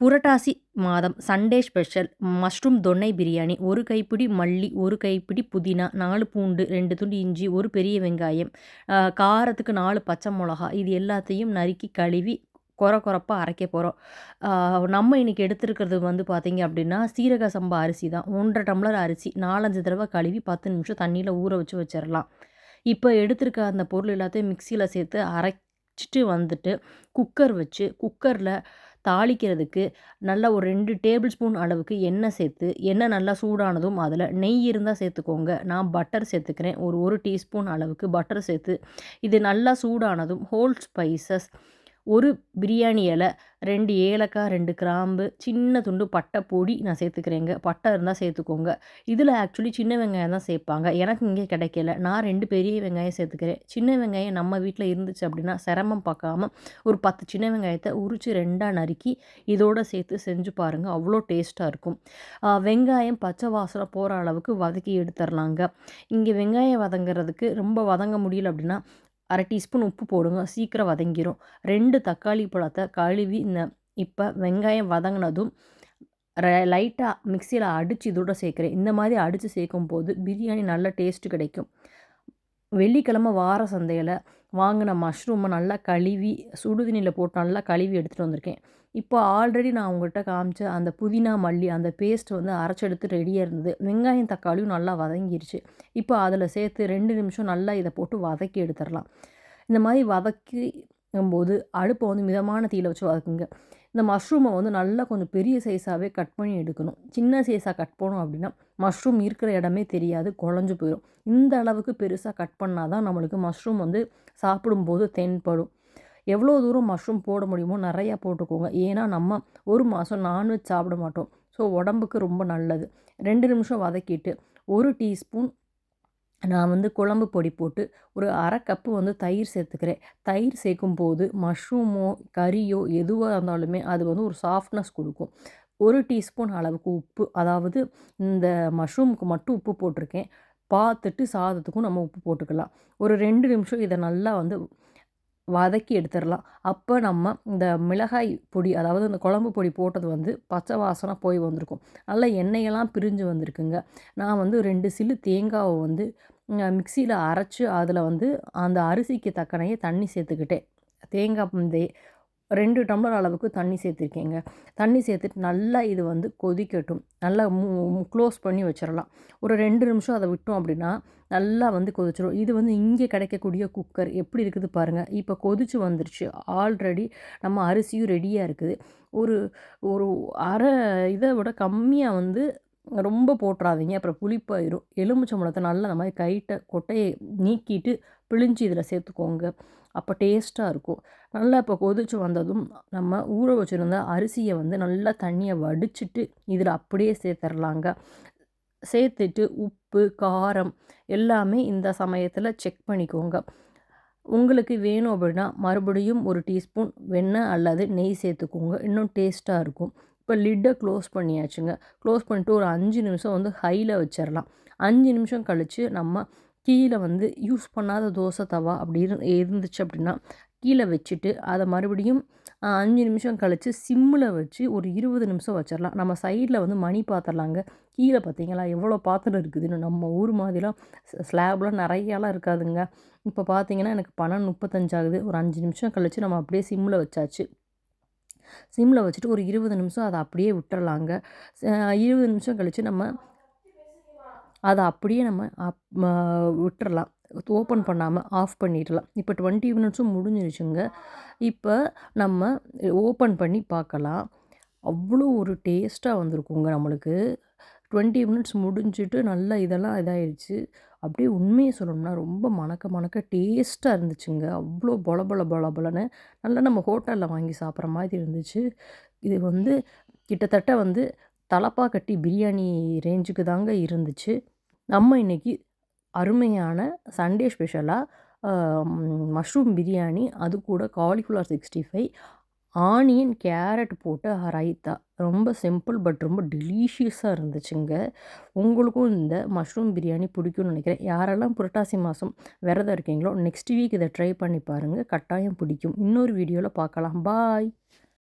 புரட்டாசி மாதம் Sunday special mushroom தொன்னை பிரியாணி ஒரு கைப்பிடி மல்லி ஒரு கைப்பிடி புதினா நாலு பூண்டு ரெண்டு துண்டு இஞ்சி ஒரு பெரிய வெங்காயம் காரத்துக்கு நாலு பச்சை மிளகா இது எல்லாத்தையும் நறுக்கி கழுவி குறை குறப்பாக அரைக்க போகிறோம் நம்ம இன்றைக்கி எடுத்துருக்கிறது வந்து பார்த்திங்க அப்படின்னா சீரக சம்பா அரிசி தான். ஒன்றரை டம்ளர் அரிசி நாலஞ்சு தடவை கழுவி பத்து நிமிஷம் தண்ணியில் ஊற வச்சு வச்சிடலாம் இப்போ எடுத்துருக்க அந்த பொருள் எல்லாத்தையும் மிக்சியில் சேர்த்து அரைச்சிட்டு வந்துட்டு குக்கர் வச்சு குக்கரில் தாளிக்கிறதுக்கு நல்லா ஒரு ரெண்டு டேபிள் ஸ்பூன் அளவுக்கு எண்ணெய் சேர்த்து எண்ணெய் நல்லா சூடானதும் அதில் நெய் இருந்தால் சேர்த்துக்கோங்க. நான் பட்டர் சேர்த்துக்கிறேன். ஒரு ஒரு டீஸ்பூன் அளவுக்கு பட்டர் சேர்த்து இது நல்லா சூடானதும் ஹோல் ஸ்பைசஸ் ஒரு பிரியாணி இலை ரெண்டு ஏலக்காய் ரெண்டு கிராம்பு சின்ன துண்டு பட்டை பொடி நான் சேர்த்துக்கிறேங்க. பட்டை இருந்தால் சேர்த்துக்கோங்க. இதில் ஆக்சுவலி சின்ன வெங்காயம் தான் சேர்ப்பாங்க. எனக்கு இங்கே கிடைக்கல. நான் ரெண்டு பெரிய வெங்காயம் சேர்த்துக்கிறேன். சின்ன வெங்காயம் நம்ம வீட்டில் இருந்துச்சு அப்படின்னா சிரமம் பார்க்காம ஒரு பத்து சின்ன வெங்காயத்தை உரித்து ரெண்டாக நறுக்கி இதோடு சேர்த்து செஞ்சு பாருங்கள் அவ்வளோ டேஸ்ட்டாக இருக்கும். வெங்காயம் பச்சை வாசனை போகிற அளவுக்கு வதக்கி எடுத்துடலாங்க இங்கே வெங்காயம் வதங்குறதுக்கு ரொம்ப வதங்க முடியல அப்படின்னா அரை டீஸ்பூன் உப்பு போடுங்க சீக்கிரம் வதங்கிடும் ரெண்டு தக்காளி பழத்தை கழுவி இந்த இப்போ வெங்காயம் வதங்கினதும் லைட்டாக மிக்சியில் அடித்து இதோட சேர்க்குறேன். இந்த மாதிரி அடித்து சேர்க்கும் போது பிரியாணி நல்ல டேஸ்ட்டு கிடைக்கும். வெள்ளிக்கிழமை வார சந்தையில் வாங்கின மஷ்ரூமை நல்லா கழுவி சுடுதண்ணியில் போட்டு நல்லா கழுவி எடுத்துகிட்டு வந்திருக்கேன். இப்போ ஆல்ரெடி நான் உங்கள்கிட்ட காமிச்ச அந்த புதினா மல்லி அந்த பேஸ்ட் வந்து அரைச்செடுத்து ரெடியாக இருந்தது. வெங்காயம் தக்காளியும் நல்லா வதங்கிருச்சு. இப்போ அதில் சேர்த்து ரெண்டு நிமிஷம் நல்லா இதை போட்டு வதக்கி எடுத்துடலாம். இந்த மாதிரி வதக்கி போது அடுப்பை வந்து மிதமான தீயில் வச்சு வதக்குங்க. இந்த மஷ்ரூமை வந்து நல்லா கொஞ்சம் பெரிய சைஸாகவே கட் பண்ணி எடுக்கணும். சின்ன சைஸாக கட் பண்ணோம் அப்படின்னா மஷ்ரூம் இருக்கிற இடமே தெரியாது குழஞ்சு போயிடும் இந்த அளவுக்கு பெருசாக கட் பண்ணால் தான் நம்மளுக்கு மஷ்ரூம் வந்து சாப்பிடும்போது தென்படும். எவ்வளோ தூரம் மஷ்ரூம் போட முடியுமோ நிறையா போட்டுக்கோங்க. ஏன்னா நம்ம ஒரு மாதம் நான்வெஜ் சாப்பிட மாட்டோம். ஸோ உடம்புக்கு ரொம்ப நல்லது. ரெண்டு நிமிஷம் வதக்கிட்டு ஒரு டீஸ்பூன் நான் வந்து குழம்பு பொடி போட்டு ஒரு அரை கப்பு வந்து தயிர் சேர்த்துக்கிறேன். தயிர் சேர்க்கும் போது மஷ்ரூமோ கறியோ எதுவாக இருந்தாலுமே அது வந்து ஒரு சாஃப்ட்னஸ் கொடுக்கும். ஒரு டீஸ்பூன் அளவுக்கு உப்பு அதாவது இந்த மஷ்ரூமுக்கு மட்டும் உப்பு போட்டிருக்கேன். பார்த்துட்டு சாதத்துக்கும் நம்ம உப்பு போட்டுக்கலாம். ஒரு ரெண்டு நிமிஷம் இதை நல்லா வந்து வதக்கி எடுத்துடலாம். அப்போ நம்ம இந்த மிளகாய் பொடி அதாவது இந்த குழம்பு பொடி போட்டது வந்து பச்சை வாசனை போய் வந்திருக்கும். நல்லா எண்ணெயெல்லாம் பிரிஞ்சு வந்திருக்குங்க. நான் வந்து ரெண்டு சில்லு தேங்காவை வந்து மிக்சியில் அரைச்சி அதில் வந்து அந்த அரிசிக்கு தக்கனையே தண்ணி சேர்த்துக்கிட்டேன். தேங்காய் இந்த ரெண்டு டம்ளர் அளவுக்கு தண்ணி சேர்த்துருக்கேங்க. தண்ணி சேர்த்துட்டு நல்லா இது வந்து கொதிக்கட்டும். நல்லா க்ளோஸ் பண்ணி வச்சிடலாம் ஒரு ரெண்டு நிமிஷம் அதை விட்டோம் அப்படின்னா நல்லா வந்து கொதிச்சிடும் இது வந்து இங்கே கிடைக்கக்கூடிய குக்கர். எப்படி இருக்குது பாருங்கள் இப்போ கொதிச்சு வந்துருச்சு. ஆல்ரெடி நம்ம அரிசியும் ரெடியாக இருக்குது. ஒரு ஒரு அரை இதை விட கம்மியாக வந்து ரொம்ப போட்டுறாதீங்க. அப்புறம் புளிப்பாயிரும் எலுமிச்சம்பழத்தை நல்லா அந்த மாதிரி கைட்டை கொட்டையை நீக்கிட்டு பிழிஞ்சு இதில் சேர்த்துக்கோங்க. அப்போ டேஸ்ட்டாக இருக்கும். நல்லா இப்போ கொதிச்சு வந்ததும் நம்ம ஊற வச்சுருந்த அரிசியை வந்து நல்லா தண்ணியை வடிச்சிட்டு இதில் அப்படியே சேர்த்துர்லாங்க. சேர்த்துட்டு உப்பு காரம் எல்லாமே இந்த சமயத்தில் செக் பண்ணிக்கோங்க. உங்களுக்கு வேணும் அப்படின்னா மறுபடியும் ஒரு டீஸ்பூன் வெண்ணெய் அல்லது நெய் சேர்த்துக்கோங்க. இன்னும் டேஸ்ட்டாக இருக்கும். இப்போ லிட்டை க்ளோஸ் பண்ணியாச்சுங்க. க்ளோஸ் பண்ணிட்டு ஒரு அஞ்சு நிமிஷம் வந்து ஹையில் வச்சிடலாம் அஞ்சு நிமிஷம் கழித்து நம்ம கீழே வந்து யூஸ் பண்ணாத தோசை தவா அப்படி இருந்துச்சு அப்படின்னா கீழே வச்சுட்டு அதை மறுபடியும் அஞ்சு நிமிஷம் கழித்து சிம்மில் வச்சு ஒரு இருபது நிமிஷம் வச்சிடலாம் நம்ம சைடில் வந்து மணி பாத்திரலாங்க. கீழே பார்த்தீங்களா எவ்வளோ பாத்திரம் இருக்குதுன்னு நம்ம ஊர் மாதிரிலாம் ஸ்லாப்லாம் நிறையாலாம் இருக்காதுங்க. இப்போ பார்த்தீங்கன்னா எனக்கு பணம் முப்பத்தஞ்சாகுது. ஒரு அஞ்சு நிமிஷம் கழித்து நம்ம அப்படியே சிம்மில் வச்சாச்சு. சிம்மில் வச்சுட்டு ஒரு இருபது நிமிஷம் அதை அப்படியே விட்டுறலாங்க. இருபது நிமிஷம் கழித்து நம்ம அதை அப்படியே நம்ம அப் விட்டுறலாம். ஓப்பன் பண்ணாமல் ஆஃப் பண்ணிடலாம். இப்போ டுவெண்ட்டி மினிட்ஸும் முடிஞ்சிருச்சுங்க. இப்போ நம்ம ஓப்பன் பண்ணி பார்க்கலாம். அவ்வளோ ஒரு டேஸ்ட்டாக வந்திருக்குங்க நம்மளுக்கு. டுவெண்ட்டி மினிட்ஸ் முடிஞ்சுட்டு நல்லா இதெல்லாம் இதாகிடுச்சு அப்படியே உண்மையை சொல்லணும்னா ரொம்ப மணக்க மணக்க டேஸ்ட்டாக இருந்துச்சுங்க. அவ்வளோ பொல பொல பொல பொலன்னு நல்லா நம்ம ஹோட்டலில் வாங்கி சாப்பிட்ற மாதிரி இருந்துச்சு. இது வந்து கிட்டத்தட்ட வந்து தலப்பா கட்டி பிரியாணி ரேஞ்சுக்கு தாங்க இருந்துச்சு. நம்ம இன்றைக்கி அருமையான சண்டே ஸ்பெஷலாக மஷ்ரூம் பிரியாணி அது கூட cauliflower sixty five onion carrot போட்டு ரைத்தா ரொம்ப சிம்பிள் பட் ரொம்ப டெலிஷியஸாக இருந்துச்சுங்க. உங்களுக்கும் இந்த மஷ்ரூம் பிரியாணி பிடிக்கும்னு நினைக்கிறேன். யாரெல்லாம் புரட்டாசி மாதம் விரதம் இருக்கீங்களோ நெக்ஸ்ட் வீக் இதை ட்ரை பண்ணி பாருங்கள் கட்டாயம் பிடிக்கும். இன்னொரு வீடியோவில் பார்க்கலாம். பாய்